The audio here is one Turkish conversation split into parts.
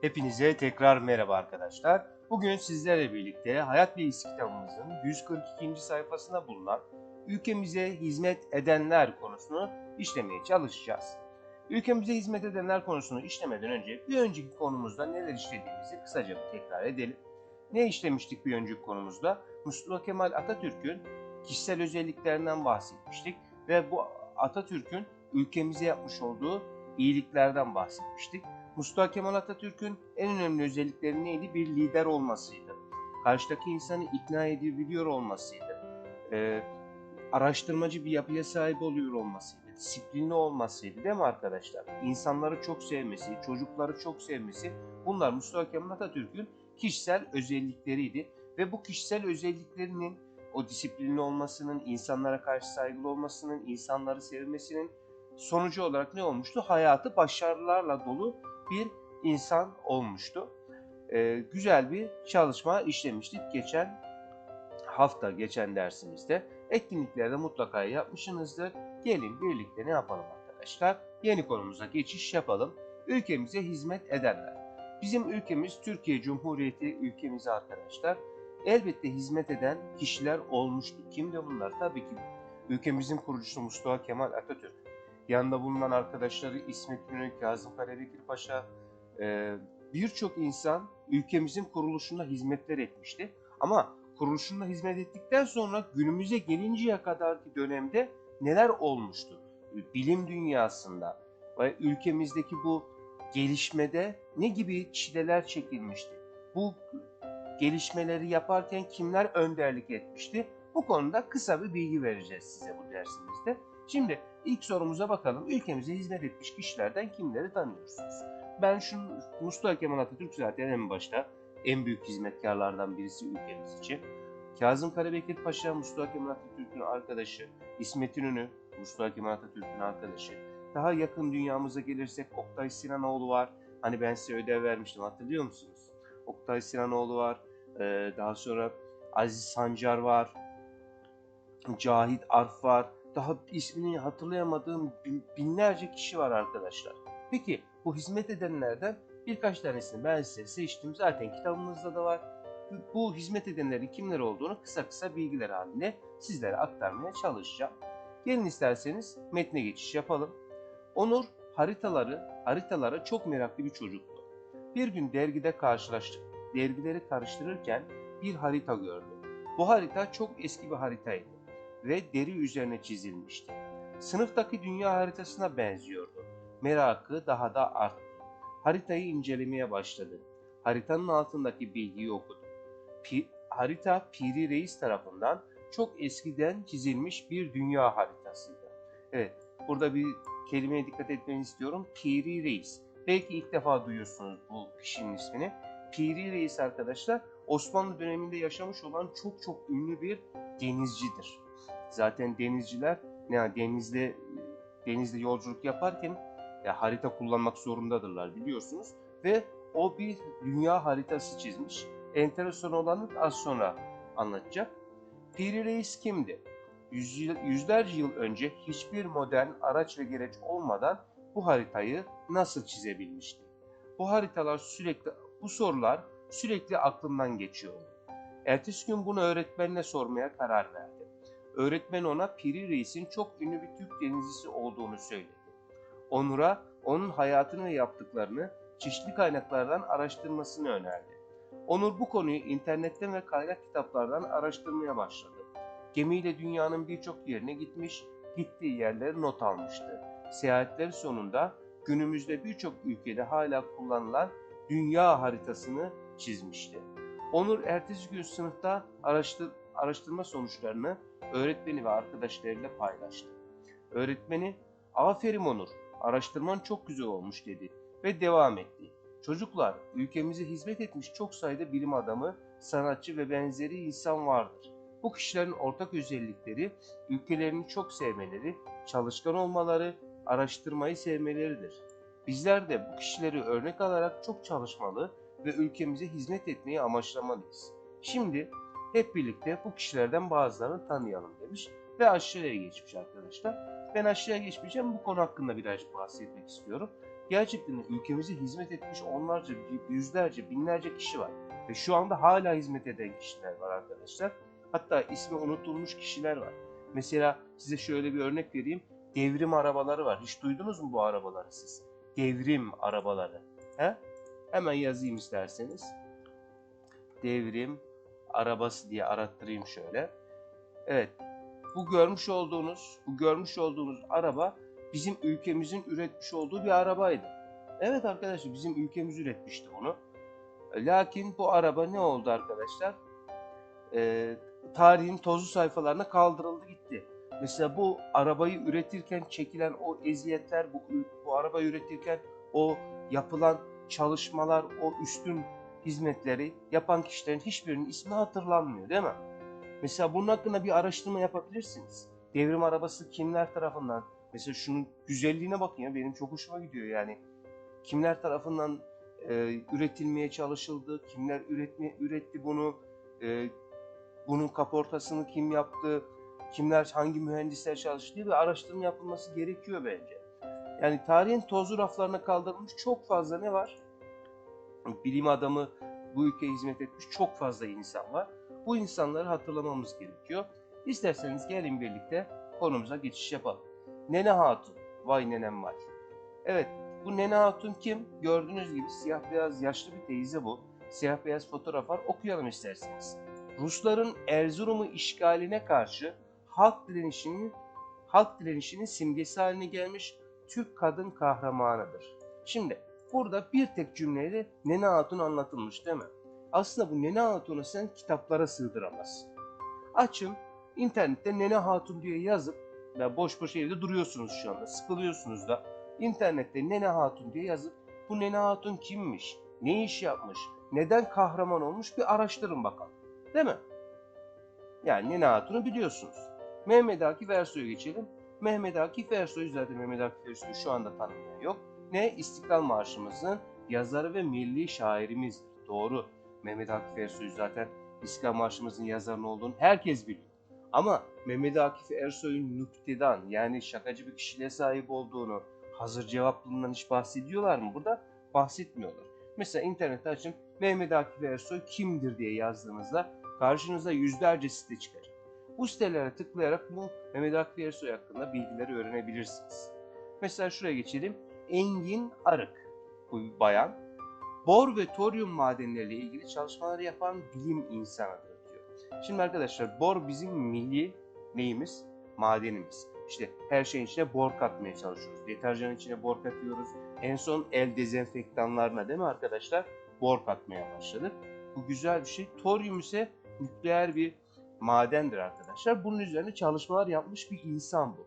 Hepinize tekrar merhaba arkadaşlar. Bugün sizlerle birlikte Hayat Bilgisi kitabımızın 142. sayfasında bulunan ülkemize hizmet edenler konusunu işlemeye çalışacağız. Ülkemize hizmet edenler konusunu işlemeden önce bir önceki konumuzda neler işlediğimizi kısaca bir tekrar edelim. Ne işlemiştik bir önceki konumuzda? Mustafa Kemal Atatürk'ün kişisel özelliklerinden bahsetmiştik ve bu Atatürk'ün ülkemize yapmış olduğu iyiliklerden bahsetmiştik. Mustafa Kemal Atatürk'ün en önemli özellikleri neydi? Bir lider olmasıydı. Karşıdaki insanı ikna edebiliyor olmasıydı. Ee, araştırmacı bir yapıya sahip oluyor olmasıydı. Disiplinli olmasıydı değil mi arkadaşlar? İnsanları çok sevmesi, çocukları çok sevmesi bunlar Mustafa Kemal Atatürk'ün kişisel özellikleriydi. Ve bu kişisel özelliklerinin o disiplinli olmasının, insanlara karşı saygılı olmasının, insanları sevmesinin sonucu olarak ne olmuştu? Hayatı başarılarla dolu bir insan olmuştu. Ee, güzel bir çalışma işlemiştik geçen hafta, geçen dersimizde. Etkinliklerde mutlaka yapmışsınızdır. Gelin birlikte ne yapalım arkadaşlar? Yeni konumuza geçiş yapalım. Ülkemize hizmet edenler. Bizim ülkemiz Türkiye Cumhuriyeti ülkemize arkadaşlar. Elbette hizmet eden kişiler olmuştu. Kimdi bunlar? Tabii ki ülkemizin kurucusu Mustafa Kemal Atatürk. Yanında bulunan arkadaşları İsmet İnönü, Kazım Karabekir Paşa, e, birçok insan ülkemizin kuruluşunda hizmetler etmişti. Ama kuruluşunda hizmet ettikten sonra günümüze gelinceye kadarki dönemde neler olmuştu? Bilim dünyasında ve ülkemizdeki bu gelişmede ne gibi çileler çekilmişti? Bu gelişmeleri yaparken kimler önderlik etmişti? Bu konuda kısa bir bilgi vereceğiz size bu dersimizde. Şimdi ilk sorumuza bakalım. Ülkemize hizmet etmiş kişilerden kimleri tanıyorsunuz? Ben şu Mustafa Kemal Atatürk zaten en başta en büyük hizmetkarlardan birisi ülkemiz için. Kazım Karabekir Paşa Mustafa Kemal Atatürk'ün arkadaşı, İsmet İnönü Mustafa Kemal Atatürk'ün arkadaşı. Daha yakın dünyamıza gelirsek Oktay Sinanoğlu var. Hani ben size ödev vermiştim hatırlıyor musunuz? Oktay Sinanoğlu var. Ee, daha sonra Aziz Sancar var. Cahit Arf var. Daha ismini hatırlayamadığım bin- binlerce kişi var arkadaşlar. Peki bu hizmet edenlerden birkaç tanesini ben size seçtim. Zaten kitabımızda da var. Bu hizmet edenlerin kimler olduğunu kısa kısa bilgiler halinde sizlere aktarmaya çalışacağım. Gelin isterseniz metne geçiş yapalım. Onur haritaları, haritalara çok meraklı bir çocuktu. Bir gün dergide karşılaştık. Dergileri karıştırırken bir harita gördü. Bu harita çok eski bir haritaydı ve deri üzerine çizilmişti. Sınıftaki dünya haritasına benziyordu. Merakı daha da arttı. Haritayı incelemeye başladı. Haritanın altındaki bilgiyi okudu. Pi- harita Piri Reis tarafından çok eskiden çizilmiş bir dünya haritasıydı. Evet, burada bir kelimeye dikkat etmenizi istiyorum. Piri Reis. Belki ilk defa duyuyorsunuz bu kişinin ismini. Piri Reis arkadaşlar Osmanlı döneminde yaşamış olan çok çok ünlü bir denizcidir. Zaten denizciler ne denizde denizde yolculuk yaparken ya harita kullanmak zorundadırlar biliyorsunuz ve o bir dünya haritası çizmiş. Enteresan olanı az sonra anlatacak. Piri Reis kimdi? Yüz, yüzlerce yıl önce hiçbir modern araç ve gereç olmadan bu haritayı nasıl çizebilmişti? Bu haritalar sürekli, bu sorular sürekli aklımdan geçiyordu. Ertesi gün bunu öğretmenine sormaya karar verdi. Öğretmen ona Piri Reis'in çok ünlü bir Türk denizcisi olduğunu söyledi. Onur'a onun hayatını ve yaptıklarını çeşitli kaynaklardan araştırmasını önerdi. Onur bu konuyu internetten ve kaynak kitaplardan araştırmaya başladı. Gemiyle dünyanın birçok yerine gitmiş, gittiği yerleri not almıştı. Seyahatleri sonunda günümüzde birçok ülkede hala kullanılan dünya haritasını çizmişti. Onur ertesi gün sınıfta araştır, araştırma sonuçlarını öğretmeni ve arkadaşlarıyla paylaştı. Öğretmeni, aferin Onur, araştırman çok güzel olmuş dedi ve devam etti. Çocuklar, ülkemize hizmet etmiş çok sayıda bilim adamı, sanatçı ve benzeri insan vardır. Bu kişilerin ortak özellikleri ülkelerini çok sevmeleri, çalışkan olmaları, araştırmayı sevmeleridir. Bizler de bu kişileri örnek alarak çok çalışmalı ve ülkemize hizmet etmeyi amaçlamalıyız. Şimdi hep birlikte bu kişilerden bazılarını tanıyalım demiş ve aşağıya geçmiş arkadaşlar. Ben aşağıya geçmeyeceğim. Bu konu hakkında birazcık bahsetmek istiyorum. Gerçekten ülkemize hizmet etmiş onlarca, yüzlerce, binlerce kişi var. Ve şu anda hala hizmet eden kişiler var arkadaşlar. Hatta ismi unutulmuş kişiler var. Mesela size şöyle bir örnek vereyim. Devrim arabaları var. Hiç duydunuz mu bu arabaları siz? Devrim arabaları. He? Hemen yazayım isterseniz. Devrim arabası diye arattırayım şöyle. Evet. Bu görmüş olduğunuz, bu görmüş olduğunuz araba bizim ülkemizin üretmiş olduğu bir arabaydı. Evet arkadaşlar bizim ülkemiz üretmişti bunu. Lakin bu araba ne oldu arkadaşlar? Ee, tarihin tozlu sayfalarına kaldırıldı gitti. Mesela bu arabayı üretirken çekilen o eziyetler, bu, bu arabayı üretirken o yapılan çalışmalar, o üstün hizmetleri yapan kişilerin hiçbirinin ismi hatırlanmıyor değil mi? Mesela bunun hakkında bir araştırma yapabilirsiniz. Devrim arabası kimler tarafından? Mesela şunun güzelliğine bakın ya benim çok hoşuma gidiyor yani. Kimler tarafından e, üretilmeye çalışıldı, kimler üretme, üretti bunu, e, bunun kaportasını kim yaptı, kimler hangi mühendisler çalıştı bir araştırma yapılması gerekiyor bence. Yani tarihin tozlu raflarına kaldırılmış çok fazla ne var? Bilim adamı bu ülkeye hizmet etmiş çok fazla insan var. Bu insanları hatırlamamız gerekiyor. İsterseniz gelin birlikte konumuza geçiş yapalım. Nene Hatun, vay nenem vay. Evet, bu Nene Hatun kim? Gördüğünüz gibi siyah beyaz yaşlı bir teyze bu. Siyah beyaz fotoğraf var, okuyalım isterseniz. Rusların Erzurum'u işgaline karşı halk direnişinin halk direnişinin simgesi haline gelmiş Türk kadın kahramanıdır. Şimdi burada bir tek cümleyle Nene Hatun anlatılmış değil mi? Aslında bu Nene Hatun'u sen kitaplara sığdıramazsın. Açın internette Nene Hatun diye yazıp ya boş boş evde duruyorsunuz şu anda sıkılıyorsunuz da internette Nene Hatun diye yazıp bu Nene Hatun kimmiş, ne iş yapmış, neden kahraman olmuş bir araştırın bakalım. Değil mi? Yani Nene Hatun'u biliyorsunuz. Mehmet Akif Ersoy'a geçelim. Mehmet Akif Ersoy zaten Mehmet Akif Ersoy'u şu anda tanımayan yok. Ne? İstiklal Marşımızın yazarı ve milli şairimizdir. Doğru. Mehmet Akif Ersoy zaten İstiklal Marşımızın yazarının olduğunu herkes biliyor. Ama Mehmet Akif Ersoy'un nüktedan yani şakacı bir kişiliğe sahip olduğunu hazır cevaplılığından hiç bahsediyorlar mı? Burada bahsetmiyorlar. Mesela internette açın Mehmet Akif Ersoy kimdir diye yazdığınızda karşınıza yüzlerce site çıkacak. Bu sitelere tıklayarak bu Mehmet Akif Ersoy hakkında bilgileri öğrenebilirsiniz. Mesela şuraya geçelim. Engin Arık bu bayan. Bor ve toryum madenleriyle ilgili çalışmalar yapan bilim insanıdır diyor. Şimdi arkadaşlar bor bizim milli neyimiz? Madenimiz. İşte her şeyin içine bor katmaya çalışıyoruz. Deterjanın içine bor katıyoruz. En son el dezenfektanlarına değil mi arkadaşlar? Bor katmaya başladık. Bu güzel bir şey. Toryum ise nükleer bir madendir arkadaşlar. Bunun üzerine çalışmalar yapmış bir insan bu.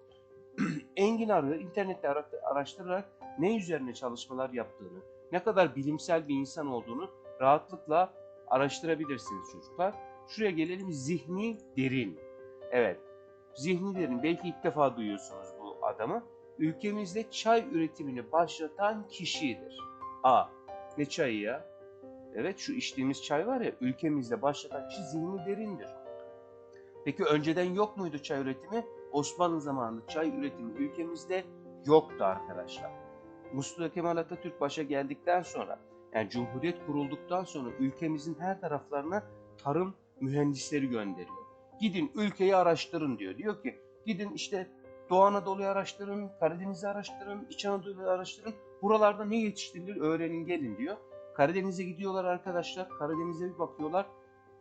Engin Arı internette ara- araştırarak ne üzerine çalışmalar yaptığını, ne kadar bilimsel bir insan olduğunu rahatlıkla araştırabilirsiniz çocuklar. Şuraya gelelim zihni derin. Evet, zihni derin. Belki ilk defa duyuyorsunuz bu adamı. Ülkemizde çay üretimini başlatan kişidir. A. Ne çayı ya? Evet şu içtiğimiz çay var ya ülkemizde başlatan kişi zihni derindir. Peki önceden yok muydu çay üretimi? Osmanlı zamanında çay üretimi ülkemizde yoktu arkadaşlar. Mustafa Kemal Atatürk başa geldikten sonra yani Cumhuriyet kurulduktan sonra ülkemizin her taraflarına tarım mühendisleri gönderiyor. Gidin ülkeyi araştırın diyor. Diyor ki gidin işte Doğu Anadolu'yu araştırın, Karadeniz'i araştırın, İç Anadolu'yu araştırın. Buralarda ne yetiştirilir öğrenin gelin diyor. Karadeniz'e gidiyorlar arkadaşlar. Karadeniz'e bir bakıyorlar.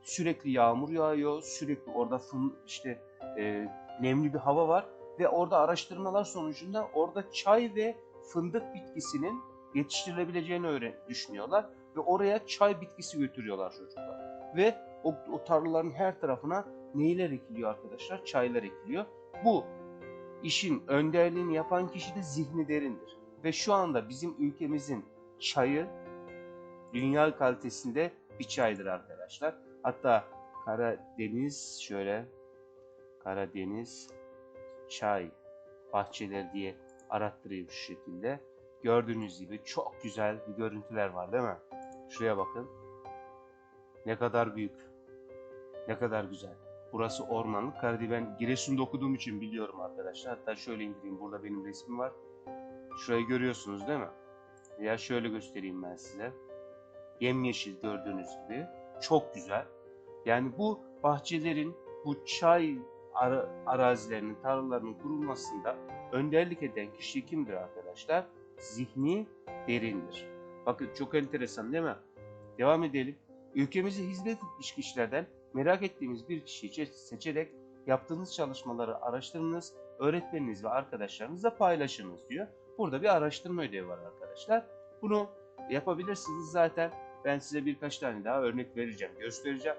Sürekli yağmur yağıyor. Sürekli orada fın, işte e, nemli bir hava var. Ve orada araştırmalar sonucunda orada çay ve fındık bitkisinin yetiştirilebileceğini öğren düşünüyorlar. Ve oraya çay bitkisi götürüyorlar çocuklar. Ve o, o tarlaların her tarafına neyler ekiliyor arkadaşlar? Çaylar ekiliyor. Bu işin önderliğini yapan kişi de zihni derindir. Ve şu anda bizim ülkemizin çayı dünya kalitesinde bir çaydır arkadaşlar. Hatta Karadeniz şöyle Karadeniz çay bahçeleri diye arattırayım şu şekilde. Gördüğünüz gibi çok güzel bir görüntüler var değil mi? Şuraya bakın. Ne kadar büyük. Ne kadar güzel. Burası ormanlık. Karadi ben Giresun'da okuduğum için biliyorum arkadaşlar. Hatta şöyle indireyim. Burada benim resmim var. Şurayı görüyorsunuz değil mi? Ya şöyle göstereyim ben size. Yemyeşil gördüğünüz gibi. Çok güzel. Yani bu bahçelerin, bu çay ara- arazilerinin, tarlalarının kurulmasında önderlik eden kişi kimdir arkadaşlar? Zihni derindir. Bakın çok enteresan değil mi? Devam edelim. Ülkemize hizmet etmiş kişilerden merak ettiğimiz bir kişiyi seçerek yaptığınız çalışmaları araştırınız, öğretmeniniz ve arkadaşlarınızla paylaşınız diyor. Burada bir araştırma ödevi var arkadaşlar. Bunu yapabilirsiniz zaten. Ben size birkaç tane daha örnek vereceğim, göstereceğim.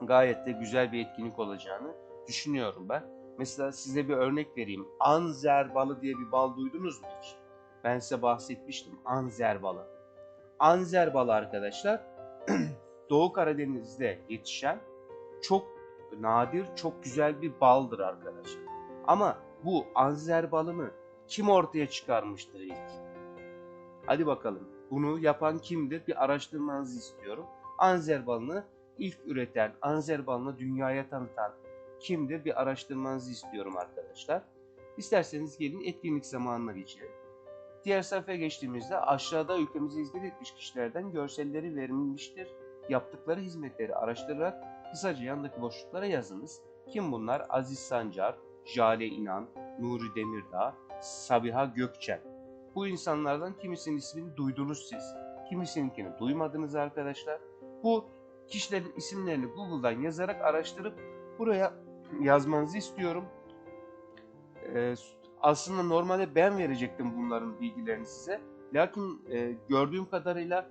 Gayet de güzel bir etkinlik olacağını düşünüyorum ben. Mesela size bir örnek vereyim. Anzer balı diye bir bal duydunuz mu hiç? Ben size bahsetmiştim. Anzer balı. Anzer balı arkadaşlar Doğu Karadeniz'de yetişen çok nadir, çok güzel bir baldır arkadaşlar. Ama bu Anzer balını kim ortaya çıkarmıştır ilk? Hadi bakalım. Bunu yapan kimdir? Bir araştırmanızı istiyorum. Anzer balını ilk üreten, Anzer balını dünyaya tanıtan kimdir? Bir araştırmanızı istiyorum arkadaşlar. İsterseniz gelin etkinlik zamanına geçelim. Diğer sayfaya geçtiğimizde aşağıda ülkemize hizmet etmiş kişilerden görselleri verilmiştir. Yaptıkları hizmetleri araştırarak kısaca yandaki boşluklara yazınız. Kim bunlar? Aziz Sancar, Jale İnan, Nuri Demirdağ, Sabiha Gökçen. Bu insanlardan kimisinin ismini duydunuz siz. Kimisininkini duymadınız arkadaşlar. Bu kişilerin isimlerini Google'dan yazarak araştırıp buraya yazmanızı istiyorum. Ee, aslında normalde ben verecektim bunların bilgilerini size. Lakin e, gördüğüm kadarıyla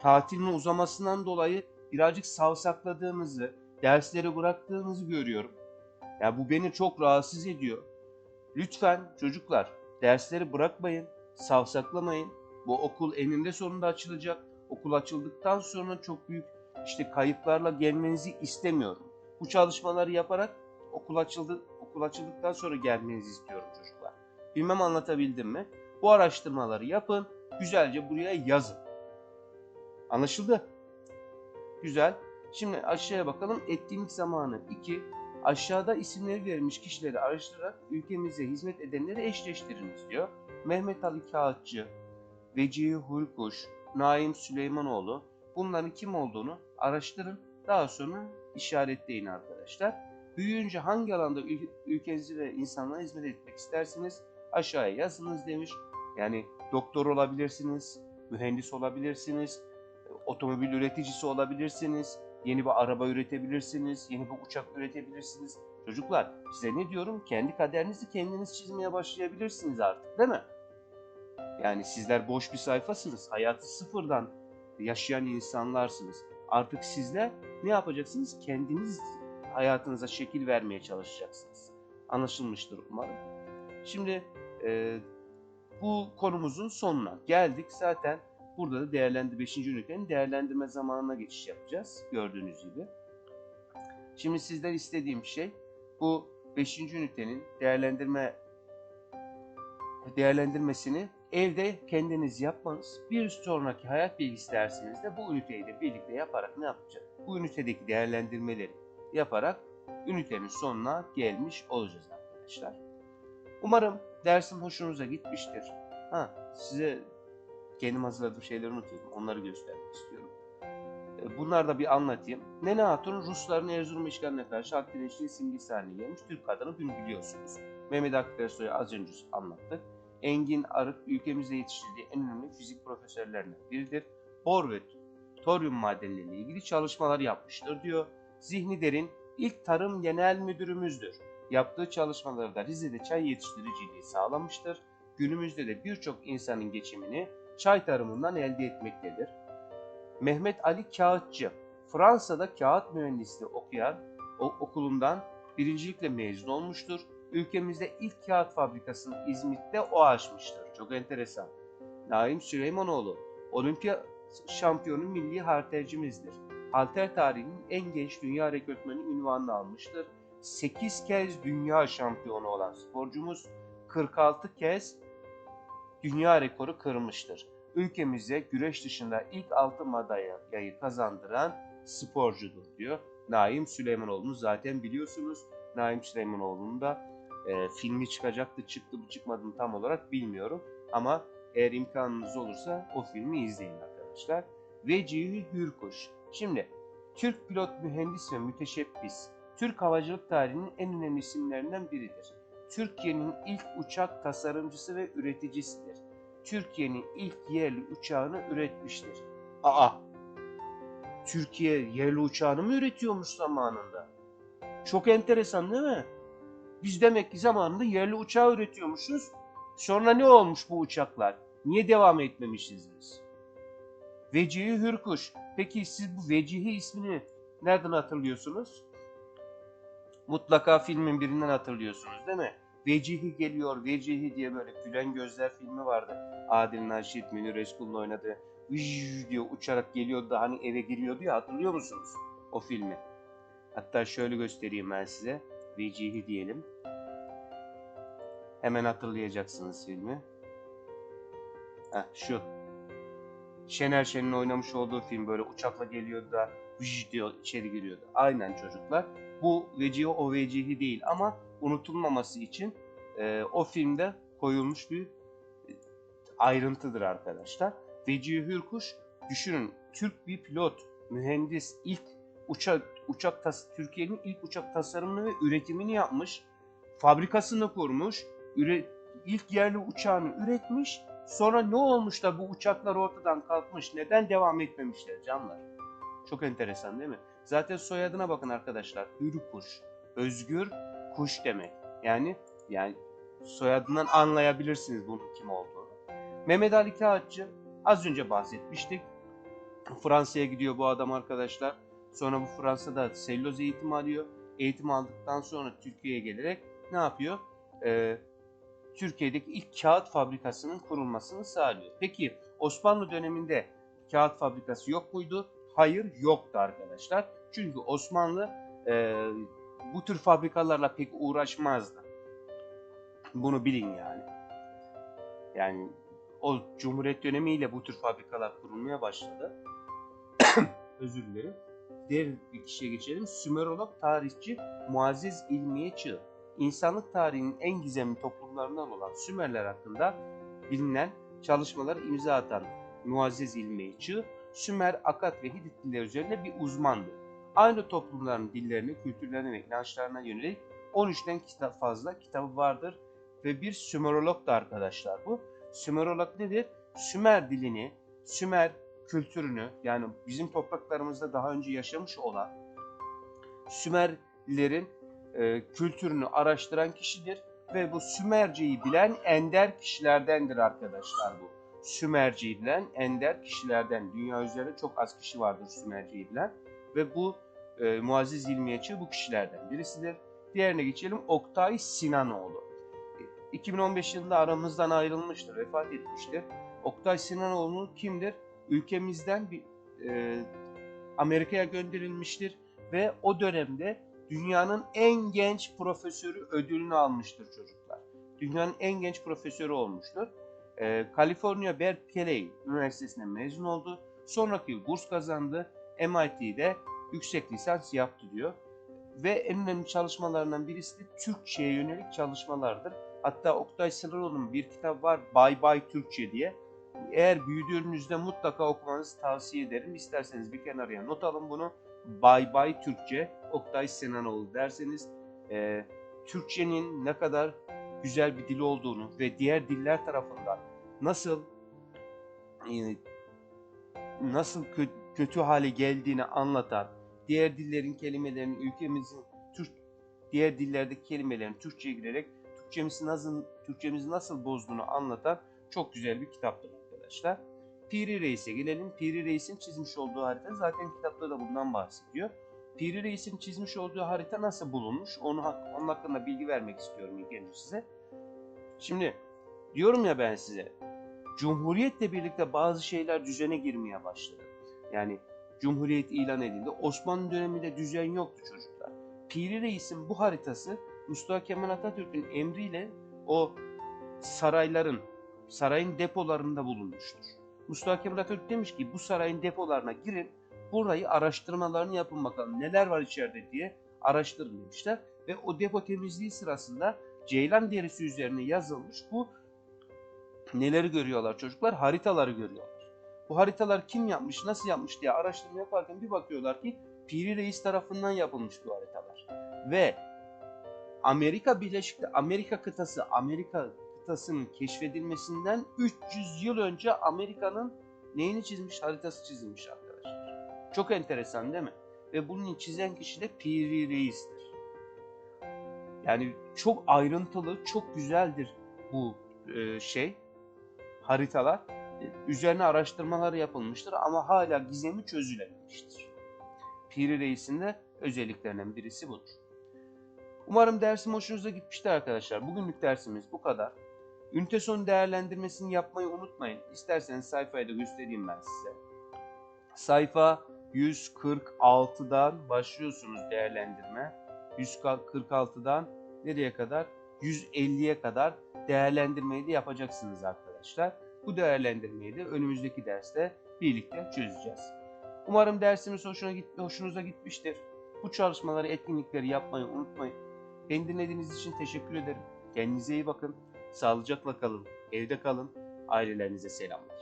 tatilin uzamasından dolayı birazcık savsakladığımızı, dersleri bıraktığımızı görüyorum. Ya bu beni çok rahatsız ediyor. Lütfen çocuklar dersleri bırakmayın, savsaklamayın. Bu okul eninde sonunda açılacak. Okul açıldıktan sonra çok büyük işte kayıplarla gelmenizi istemiyorum. Bu çalışmaları yaparak okul açıldı okul açıldıktan sonra gelmenizi istiyorum çocuklar. Bilmem anlatabildim mi? Bu araştırmaları yapın, güzelce buraya yazın. Anlaşıldı? Güzel. Şimdi aşağıya bakalım. Etkinlik zamanı 2. Aşağıda isimleri verilmiş kişileri araştırarak ülkemize hizmet edenleri eşleştiriniz diyor. Mehmet Ali Kağıtçı, Vecihi Hulkuş, Naim Süleymanoğlu bunların kim olduğunu araştırın. Daha sonra işaretleyin arkadaşlar. Büyüyünce hangi alanda ül- ülkenize ve insanlara hizmet etmek istersiniz? Aşağıya yazınız demiş. Yani doktor olabilirsiniz, mühendis olabilirsiniz, otomobil üreticisi olabilirsiniz, yeni bir araba üretebilirsiniz, yeni bir uçak üretebilirsiniz. Çocuklar size ne diyorum? Kendi kaderinizi kendiniz çizmeye başlayabilirsiniz artık değil mi? Yani sizler boş bir sayfasınız. Hayatı sıfırdan yaşayan insanlarsınız. Artık sizler ne yapacaksınız? Kendiniz hayatınıza şekil vermeye çalışacaksınız. Anlaşılmıştır umarım. Şimdi e, bu konumuzun sonuna geldik. Zaten burada da değerlendi 5. ünitenin değerlendirme zamanına geçiş yapacağız. Gördüğünüz gibi. Şimdi sizden istediğim şey bu 5. ünitenin değerlendirme değerlendirmesini evde kendiniz yapmanız. Bir sonraki hayat bilgisi dersimizde bu üniteyi de birlikte yaparak ne yapacağız? Bu ünitedeki değerlendirmeleri yaparak ünitenin sonuna gelmiş olacağız arkadaşlar. Umarım dersim hoşunuza gitmiştir. Ha, size kendim hazırladığım şeyleri unutuyordum. Onları göstermek istiyorum. E, Bunları da bir anlatayım. Nene Hatun Rusların Erzurum işgaline karşı direnişinin simgesi haline gelmiş Türk kadını dün biliyorsunuz. Mehmet Akif Ersoy'u az önce anlattık. Engin Arık ülkemizde yetiştirdiği en önemli fizik profesörlerinden biridir. Bor ve toryum madenleriyle ilgili çalışmalar yapmıştır diyor. Zihni Derin ilk tarım genel müdürümüzdür. Yaptığı çalışmalarda Rize'de çay yetiştiriciliği sağlamıştır. Günümüzde de birçok insanın geçimini çay tarımından elde etmektedir. Mehmet Ali Kağıtçı, Fransa'da kağıt mühendisliği okuyan okulundan birincilikle mezun olmuştur. Ülkemizde ilk kağıt fabrikasını İzmit'te o açmıştır. Çok enteresan. Naim Süleymanoğlu, olimpiya şampiyonu milli haltercimizdir. Halter tarihinin en genç dünya rekortmeni ünvanını almıştır. 8 kez dünya şampiyonu olan sporcumuz 46 kez dünya rekoru kırmıştır. Ülkemize güreş dışında ilk altın madalyayı kazandıran sporcudur diyor. Naim Süleymanoğlu'nu zaten biliyorsunuz. Naim Süleymanoğlu'nun da e, filmi çıkacaktı. Çıktı mı çıkmadı mı tam olarak bilmiyorum. Ama eğer imkanınız olursa o filmi izleyin arkadaşlar. Vecihi Hürkuş. Şimdi Türk pilot, mühendis ve müteşebbis Türk havacılık tarihinin en önemli isimlerinden biridir. Türkiye'nin ilk uçak tasarımcısı ve üreticisidir. Türkiye'nin ilk yerli uçağını üretmiştir. Aa! Türkiye yerli uçağını mı üretiyormuş zamanında? Çok enteresan değil mi? Biz demek ki zamanında yerli uçağı üretiyormuşuz. Sonra ne olmuş bu uçaklar? Niye devam etmemişiz biz? Vecihi Hürkuş. Peki siz bu Vecihi ismini nereden hatırlıyorsunuz? Mutlaka filmin birinden hatırlıyorsunuz değil mi? Vecihi geliyor, Vecihi diye böyle Gülen Gözler filmi vardı. Adil Naşit, Münir Özkul'un oynadığı. Vıjj diye uçarak geliyordu da hani eve giriyordu ya hatırlıyor musunuz o filmi? Hatta şöyle göstereyim ben size. Vecihi diyelim. Hemen hatırlayacaksınız filmi. Heh, şu. Şener Şen'in oynamış olduğu film böyle uçakla geliyordu da vıj diyor içeri giriyordu. Aynen çocuklar. Bu vecihi o vecihi değil ama unutulmaması için e, o filmde koyulmuş bir e, ayrıntıdır arkadaşlar. Vecihi Hürkuş düşünün Türk bir pilot, mühendis ilk uçak uçak tas Türkiye'nin ilk uçak tasarımını ve üretimini yapmış. Fabrikasını kurmuş. Üre, ilk yerli uçağını üretmiş. Sonra ne olmuş da bu uçaklar ortadan kalkmış? Neden devam etmemişler canlar? Çok enteresan değil mi? Zaten soyadına bakın arkadaşlar. Hürkuş. Özgür kuş demek. Yani yani soyadından anlayabilirsiniz bunun kim olduğunu. Mehmet Ali Kağıtçı az önce bahsetmiştik. Fransa'ya gidiyor bu adam arkadaşlar. Sonra bu Fransa'da selüloz eğitimi alıyor. Eğitim aldıktan sonra Türkiye'ye gelerek ne yapıyor? Ee, Türkiye'deki ilk kağıt fabrikasının kurulmasını sağlıyor. Peki Osmanlı döneminde kağıt fabrikası yok muydu? Hayır yoktu arkadaşlar. Çünkü Osmanlı e, bu tür fabrikalarla pek uğraşmazdı. Bunu bilin yani. Yani o Cumhuriyet dönemiyle bu tür fabrikalar kurulmaya başladı. Özür dilerim. Diğer bir kişiye geçelim. Sümerolog tarihçi Muazzez İlmiye Çığ. İnsanlık tarihinin en gizemli toplumlarından olan Sümerler hakkında bilinen çalışmaları imza atan Muazzez İlmiye Çığ, Sümer, Akat ve Hitit dilleri üzerinde bir uzmandı. Aynı toplumların dillerine, kültürlerine ve inançlarına yönelik 13'ten kitap fazla kitabı vardır ve bir Sümerolog da arkadaşlar bu. Sümerolog nedir? Sümer dilini, Sümer kültürünü yani bizim topraklarımızda daha önce yaşamış olan Sümerlerin e, kültürünü araştıran kişidir ve bu Sümerceyi bilen ender kişilerdendir arkadaşlar bu. Sümerceyi bilen ender kişilerden. Dünya üzerinde çok az kişi vardır Sümerceyi bilen ve bu e, Muazzez İlmiyeçi bu kişilerden birisidir. Diğerine geçelim Oktay Sinanoğlu. 2015 yılında aramızdan ayrılmıştır, vefat etmiştir. Oktay Sinanoğlu kimdir? Ülkemizden bir e, Amerika'ya gönderilmiştir ve o dönemde dünyanın en genç profesörü ödülünü almıştır çocuklar. Dünyanın en genç profesörü olmuştur. Ee, California Berkeley Üniversitesi'ne mezun oldu. Sonraki yıl burs kazandı. MIT'de yüksek lisans yaptı diyor. Ve en önemli çalışmalarından birisi de Türkçe'ye yönelik çalışmalardır. Hatta Oktay Sınıroğlu'nun bir kitap var Bye Bye Türkçe diye. Eğer büyüdüğünüzde mutlaka okumanızı tavsiye ederim. İsterseniz bir kenarıya not alın bunu. Bye Bye Türkçe Oktay Sinanoğlu derseniz e, Türkçenin ne kadar güzel bir dil olduğunu ve diğer diller tarafından nasıl e, nasıl kö- kötü hale geldiğini anlatan, diğer dillerin kelimelerini ülkemizin Türk diğer dillerdeki kelimelerin Türkçe'ye girerek Türkçemizi nasıl Türkçemizi nasıl bozduğunu anlatan çok güzel bir kitaptır arkadaşlar. Piri Reis'e gelelim. Piri Reis'in çizmiş olduğu harita zaten kitapta da bundan bahsediyor. Piri Reis'in çizmiş olduğu harita nasıl bulunmuş? Onu onun hakkında bilgi vermek istiyorum ilk önce size. Şimdi diyorum ya ben size Cumhuriyetle birlikte bazı şeyler düzene girmeye başladı. Yani Cumhuriyet ilan edildi. Osmanlı döneminde düzen yoktu çocuklar. Piri Reis'in bu haritası Mustafa Kemal Atatürk'ün emriyle o sarayların, sarayın depolarında bulunmuştur. Mustafa Kemal Atatürk demiş ki bu sarayın depolarına girin, burayı araştırmalarını yapın bakalım neler var içeride diye araştırın demişler. Ve o depo temizliği sırasında ceylan derisi üzerine yazılmış bu neleri görüyorlar çocuklar? Haritaları görüyorlar. Bu haritalar kim yapmış, nasıl yapmış diye araştırma yaparken bir bakıyorlar ki Piri Reis tarafından yapılmış bu haritalar. Ve Amerika Birleşik Amerika kıtası, Amerika kıtasının keşfedilmesinden 300 yıl önce Amerika'nın neyini çizmiş? Haritası çizilmiş arkadaşlar. Çok enteresan değil mi? Ve bunun çizen kişi de Piri Reis'tir. Yani çok ayrıntılı, çok güzeldir bu e, şey, haritalar. E, Üzerine araştırmalar yapılmıştır ama hala gizemi çözülememiştir. Piri Reis'in de özelliklerinden birisi budur. Umarım dersim hoşunuza gitmiştir arkadaşlar. Bugünlük dersimiz bu kadar. Ünite sonu değerlendirmesini yapmayı unutmayın. İsterseniz sayfayı da göstereyim ben size. Sayfa 146'dan başlıyorsunuz değerlendirme. 146'dan nereye kadar? 150'ye kadar değerlendirmeyi de yapacaksınız arkadaşlar. Bu değerlendirmeyi de önümüzdeki derste birlikte çözeceğiz. Umarım dersimiz hoşuna git hoşunuza gitmiştir. Bu çalışmaları, etkinlikleri yapmayı unutmayın. Beni dinlediğiniz için teşekkür ederim. Kendinize iyi bakın. Sağlıcakla kalın. Evde kalın. Ailelerinize selamlar.